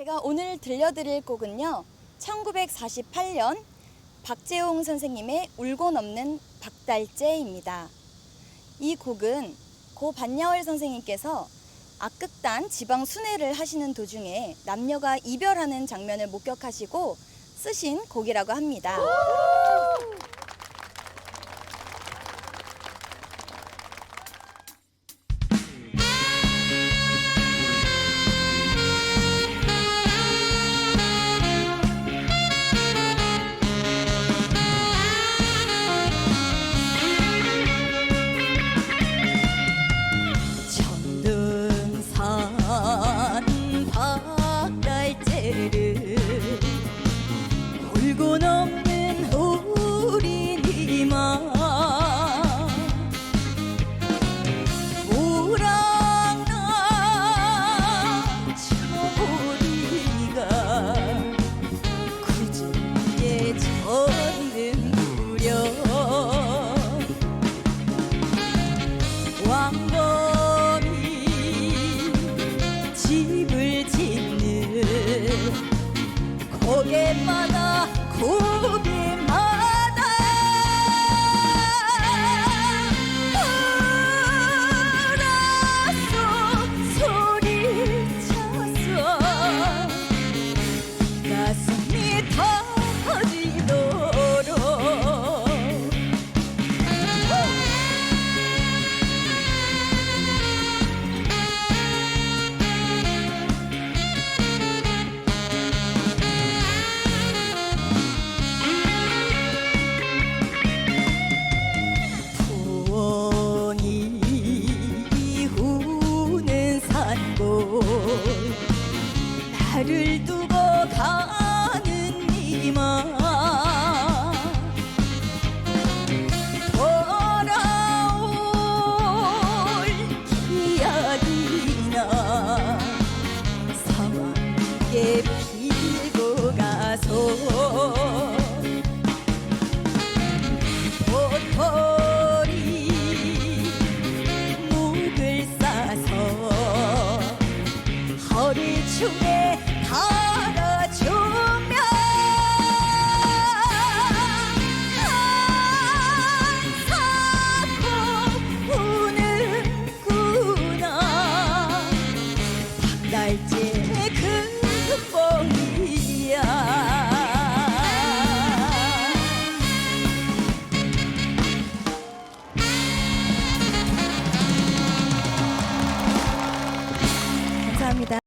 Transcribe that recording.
제가 오늘 들려드릴 곡은요. 1948년 박재홍 선생님의 울고 넘는 박달재입니다. 이 곡은 고 반야월 선생님께서 악극단 지방 순회를 하시는 도중에 남녀가 이별하는 장면을 목격하시고 쓰신 곡이라고 합니다. 고 산골 나를 두고 가는 이마 돌아올 기약이나 사막에 빌고 가서 Давайте.